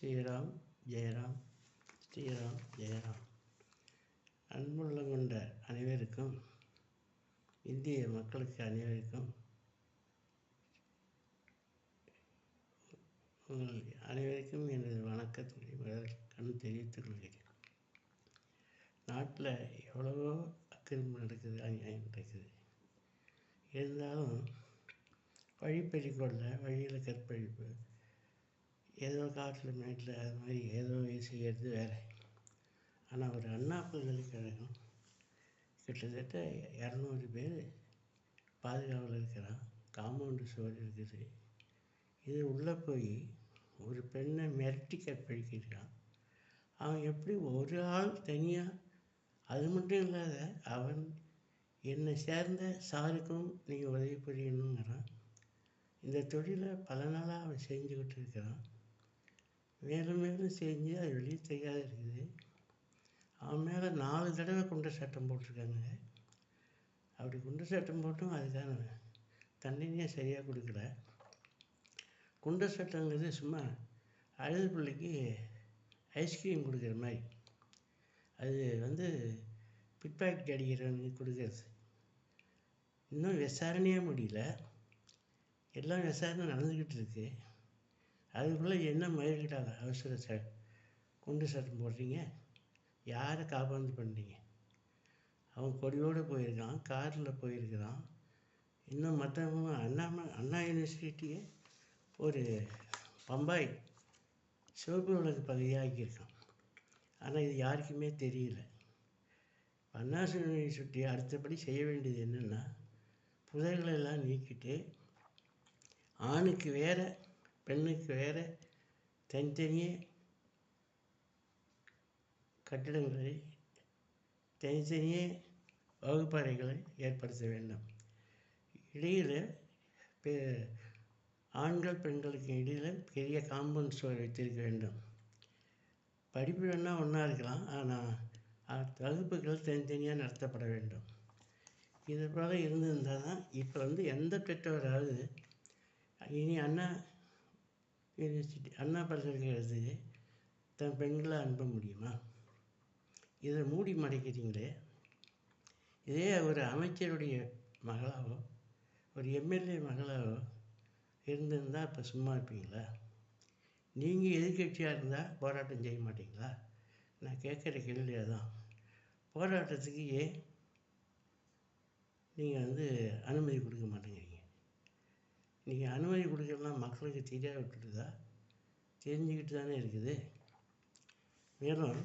ஸ்ரீராம் ஜெயராம் ஸ்ரீராம் ஜெயராம். அன்புள்ளம் கொண்ட அனைவருக்கும் இந்திய மக்களுக்கு அனைவருக்கும் உங்கள் அனைவருக்கும் எனது வணக்கத்தை முதற்கண் தெரிவித்துக் கொள்கிறேன். நாட்டில் எவ்வளவோ அக்கிரமம் நடக்குது அநியாயம் நடக்குது. இருந்தாலும் வழிப்பறி கொள்ள வழியில் கற்பழிப்பு ஏதோ காட்டில் மேட்டில் அது மாதிரி ஏதோ செய்கிறது வேறு. ஆனால் ஒரு அண்ணா பல்கலைக்கழகம் கிட்டத்தட்ட இரநூறு பேர் பாதுகாவலில் இருக்கிறான். காம்பவுண்டு சுவர் இருக்குது. இது உள்ளே போய் ஒரு பெண்ணை மிரட்டி கற்பழிக்கிறான். அவன் எப்படி ஒரு ஆள் தனியாக அது மட்டும் இல்லாத அவன் என்னை சேர்ந்த சாருக்கும் நீங்கள் உதவி புரியணுங்கிறான். இந்த தொழிலை பல நாளாக அவன் செஞ்சுக்கிட்டு இருக்கிறான். மேலும் மேலும் செஞ்சு அது வெளியே தெரியாத இருக்குது. அவன் மேலே நாலு தடவை குண்ட சட்டம் போட்டிருக்காங்க. அப்படி குண்ட சட்டம் போட்டும் அதுக்கான தண்டனையை சரியாக கொடுக்கல. குண்ட சட்டங்கிறது சும்மா அழுது பிள்ளைக்கு ஐஸ்கிரீம் கொடுக்குற மாதிரி. அது வந்து பிட்பாக்கெட் அடிக்கிறவனுக்கு கொடுக்கறது. இன்னும் விசாரணையே முடியல. எல்லாம் விசாரணை நடந்துக்கிட்டு இருக்குது அதுக்குள்ளே என்ன மயிர்கிட்டாங்க அவசர ச குண்டு சட்டம் போடுறீங்க? யாரை காப்பாந்து பண்ணுறீங்க அவன் கொடியோடு போயிருக்கான் காரில் போயிருக்கிறான். இன்னும் மற்றவங்க அண்ணாம அண்ணா யூனிவர்சிட்டியே ஒரு பம்பாய் சிவப்பு விளக்கு பகுதியாக்கியிருக்கான். ஆனால் இது யாருக்குமே தெரியல. அண்ணா யூனிவர்சிட்டி அடுத்தபடி செய்ய வேண்டியது என்னென்னா புதைகளெல்லாம் நீக்கிட்டு ஆணுக்கு வேறு பெண்ணுக்கு வேறு தனித்தனியே கட்டிடங்களை தனித்தனியே வகுப்பறைகளை ஏற்படுத்த வேண்டும். இடையில் பெ ஆண்கள் பெண்களுக்கு இடையில் பெரிய காம்பவுண்ட் சுவர் வைத்திருக்க வேண்டும். படிப்பு வேணால் ஒன்றா இருக்கலாம் ஆனால் வகுப்புகள் தனித்தனியாக நடத்தப்பட வேண்டும். இது போல் இருந்திருந்தால் தான் இப்போ வந்து எந்த பெற்றோராவது இனி அண்ணா யூனிவர்சிட்டி அண்ணா பல்கலைக்கழகத்துக்கு தன் பெண்களை அனுப்ப முடியுமா? இதை மூடி மறைக்கிறீங்களே. இதே ஒரு அமைச்சருடைய மகளாவோ ஒரு எம்எல்ஏ மகளாவோ இருந்திருந்தால் இப்போ சும்மா இருப்பீங்களா? நீங்கள் எதிர்கட்சியாக இருந்தால் போராட்டம் செய்ய மாட்டீங்களா? நான் கேட்குற கேள்வியாக தான் போராட்டத்துக்கு ஏன் நீங்கள் வந்து அனுமதி கொடுக்க மாட்டேங்க? நீங்கள் அனுமதி கொடுக்கலாம் மக்களுக்கு தெரியாத விட்டுட்டுதா தெரிஞ்சுக்கிட்டு தானே இருக்குது. மேலும்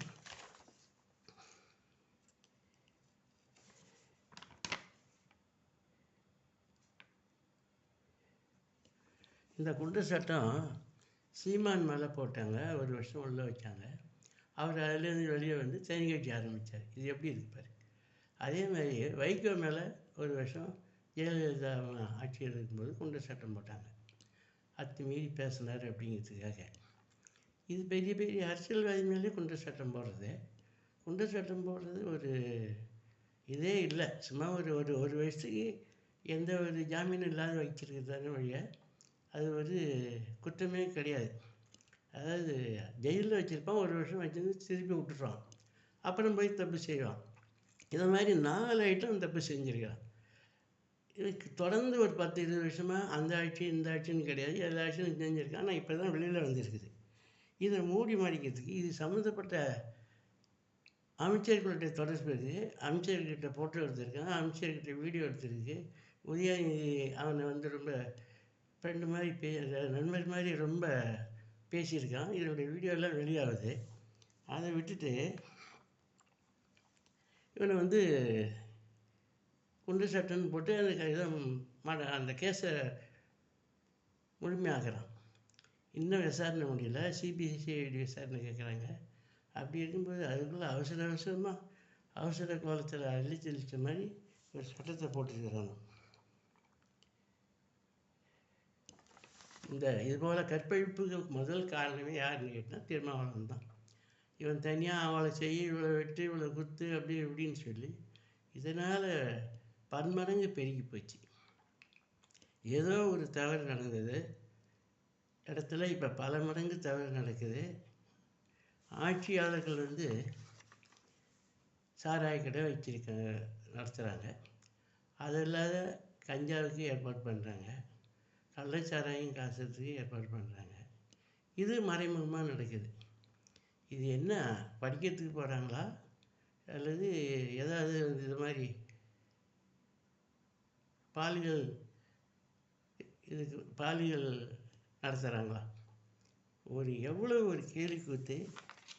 இந்த குண்டு சட்டம் சீமான் மேலே போட்டாங்க. ஒரு வருஷம் உள்ளே வச்சாங்க. அவர் அதுலேருந்து வெளியே வந்து தனி கட்சி ஆரம்பித்தார் இது எப்படி இருப்பார் பாரு. அதே மாதிரி வைகோ மேலே ஒரு வருஷம் ஜெயலலிதா ஆட்சியில் இருக்கும்போது குண்டர் சட்டம் போட்டாங்க. அத்துமீறி பேசினார் அப்படிங்கிறதுக்காக. இது பெரிய பெரிய அரசியல்வாதி மேலே குண்டர் சட்டம் போடுறது. குண்டர் சட்டம் போடுறது ஒரு இதே இல்லை. சும்மா ஒரு ஒரு ஒரு வயசுக்கு எந்த ஒரு ஜாமீனும் இல்லாத வைக்கிறது வழிய அது ஒரு குற்றமே கிடையாது. அதாவது ஜெயிலில் வச்சுருப்பான் ஒரு வருஷம் வச்சுருந்து திருப்பி விட்டுறான் அப்புறம் போய் தப்பு செய்வான். இதை மாதிரி நாலு ஐட்டம் தப்பு செஞ்சுருக்கான் இதுக்கு தொடர்ந்து ஒரு பத்து இருபது வருஷமாக அந்த ஆட்சி இந்த ஆட்சின்னு கிடையாது. எல்லா ஆட்சியும் செஞ்சுருக்கான் ஆனால் இப்போ தான் வெளியில் வந்திருக்குது. இதை மூடி மறைக்கிறதுக்கு இது சம்மந்தப்பட்ட அமைச்சர்கள்ட்ட தொடர்பு இருக்குது அமைச்சர்கிட்ட ஃபோட்டோ எடுத்திருக்கான் அமைச்சர்கிட்ட வீடியோ எடுத்திருக்கு. உதயநிதி அவனை வந்து ரொம்ப ஃப்ரெண்டு மாதிரி பே நண்பர் மாதிரி ரொம்ப பேசியிருக்கான். இதனுடைய வீடியோலாம் வெளியாகுது. அதை விட்டுட்டு இவனை வந்து குண்டு சட்டன்னு போட்டு எனக்கு இதை மாட அந்த கேஸை முழுமையாகிறான் இன்னும் விசாரணை முடியல. சிபிசிஐடி விசாரணை கேட்குறாங்க அப்படி இருக்கும்போது அதுக்குள்ளே அவசர அவசரமாக அவசர கோலத்தில் அள்ளி மாதிரி ஒரு சட்டத்தை போட்டுருக்கிறாங்க. இந்த இதுபோல் கற்பழிப்புக்கு முதல் காரணமே யாருன்னு கேட்டால் திருமாவளவன் தான். இவன் தனியாக அவளை செய்ய இவளை வெட்டு இவ்வளோ குத்து அப்படி இப்படின்னு சொல்லி இதனால் பன்மடங்கு பெருகி போச்சு. ஏதோ ஒரு தவறு நடந்தது. இடத்துல இப்போ பல மடங்கு தவறு நடக்குது. ஆட்சியாளர்கள் வந்து சாராய கடை வச்சிருக்காங்க நடத்துகிறாங்க அது இல்லாத கஞ்சாவுக்கு ஏற்பாடு பண்ணுறாங்க கள்ளச்சாராயம் காசுறதுக்கு ஏற்பாடு பண்ணுறாங்க இது மறைமுகமாக நடக்குது. இது என்ன படிக்கிறதுக்கு போகிறாங்களா அல்லது ஏதாவது இது மாதிரி பாலியல் இதுக்கு பாலியல் நடத்துகிறாங்களா ஒரு எவ்வளோ ஒரு கேலி கூத்து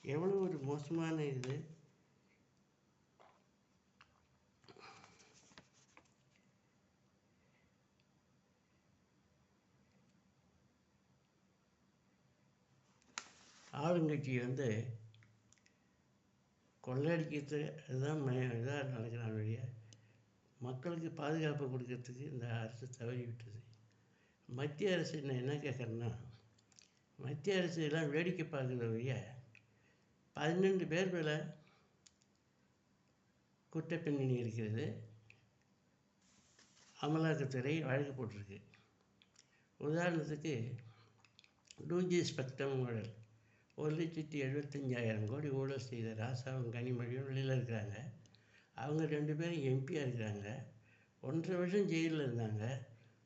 எவ்வளோ ஒரு மோசமான இது. ஆளுங்கட்சி வந்து கொள்ளையடிக்கிறது அதுதான் மே இதாக நடக்கிறாங்க மக்களுக்கு பாதுகாப்பு கொடுக்கறதுக்கு இந்த அரசு தவறி விட்டது மத்திய அரசு நான் என்ன கேட்குறேன்னா மத்திய அரசு எல்லாம் வேடிக்கை பார்க்குற வழிய பதினெண்டு பேர் மேலே குற்றப்பின்னணி இருக்கிறது. அமலாக்கத்துறை வழக்கு போட்டிருக்கு. உதாரணத்துக்கு டூஜி ஸ்பெக்ட்ரம் ஊழல் ஒரு லட்சத்தி எழுபத்தஞ்சாயிரம் கோடி ஊழல் செய்த ராசாவும் கனிமொழியும் வெளியில் இருக்கிறாங்க. அவங்க ரெண்டு பேரும் எம்பியாக இருக்கிறாங்க. ஒன்றரை வருஷம் ஜெயிலில் இருந்தாங்க.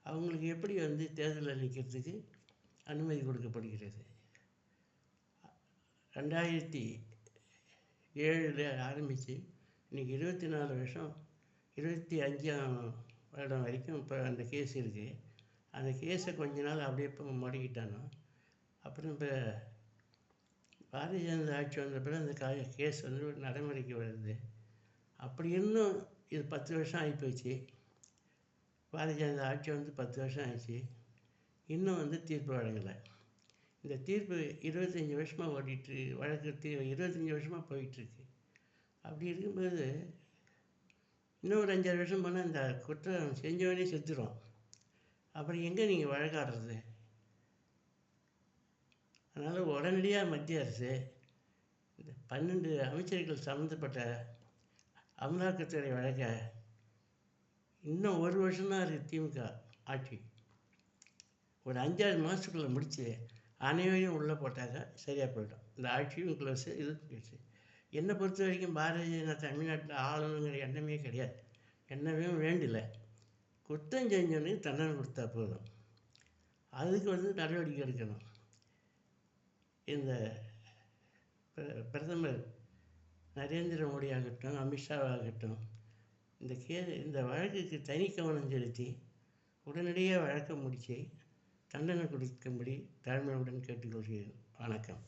அவங்களுக்கு எப்படி வந்து தேர்தலில் நிற்கிறதுக்கு அனுமதி கொடுக்கப்படுகிறது? ரெண்டாயிரத்தி ஏழில் ஆரம்பித்து இன்றைக்கி இருபத்தி நாலு வருஷம் இருபத்தி அஞ்சாம் வருடம் வரைக்கும் இப்போ அந்த கேஸ் இருக்குது அந்த கேஸை கொஞ்ச நாள் அப்படியே இப்போ முடக்கிட்டானோ? அப்புறம் இப்போ பாரதிய ஜனதா ஆட்சி வந்த பிறகு அந்த கா கேஸ் வந்து நடைமுறைக்கு வருது. அப்படி இன்னும் இது பத்து வருஷம் ஆகிப்போச்சு. பாரதிய ஜனதா ஆட்சி வந்து பத்து வருஷம் ஆயிடுச்சு. இன்னும் வந்து தீர்ப்பு வழங்கலை. இந்த தீர்ப்பு இருபத்தஞ்சி வருஷமாக ஓடிட்டு வழக்கு தீ இருபத்தஞ்சி வருஷமாக போயிட்டுருக்கு. அப்படி இருக்கும்போது இன்னும் ஒரு அஞ்சாறு வருஷம் போனால் இந்த குற்றம் செஞ்சவனே செத்துரும். அப்புறம் எங்கே நீங்கள் வழக்காடுறது? அதனால் உடனடியாக மத்திய அரசு இந்த பன்னெண்டு அமைச்சர்கள் சம்மந்தப்பட்ட அமலாக்கத்துறை வழக்க இன்னும் ஒரு வருஷம்தான் இருக்குது திமுக ஆட்சி. ஒரு அஞ்சாறு மாதத்துக்குள்ளே முடித்து அனைவரையும் உள்ளே போட்டாங்க சரியாக போயிடும். இந்த ஆட்சியும் க்ளோஸு இது க்ளோஸு என்னை பொறுத்த வரைக்கும் பாரதிய ஜனதா தமிழ்நாட்டில் ஆளணுங்கிற எண்ணமே கிடையாது. எண்ணமே வேண்டில குற்றம் செஞ்சவனுக்கு தண்டனை கொடுத்தா போதும். அதுக்கு வந்து நடவடிக்கை எடுக்கணும். இந்த பிர- பிரதமர் நரேந்திர மோடி ஆகட்டும் அமித்ஷாவாகட்டும் இந்த கே இந்த வழக்குக்கு தனி கவனம் செலுத்தி உடனடியாக வழக்கை முடித்து தண்டனை கொடுக்கும்படி தாழ்மையுடன் கேட்டுக்கொள்கிறேன். வணக்கம்.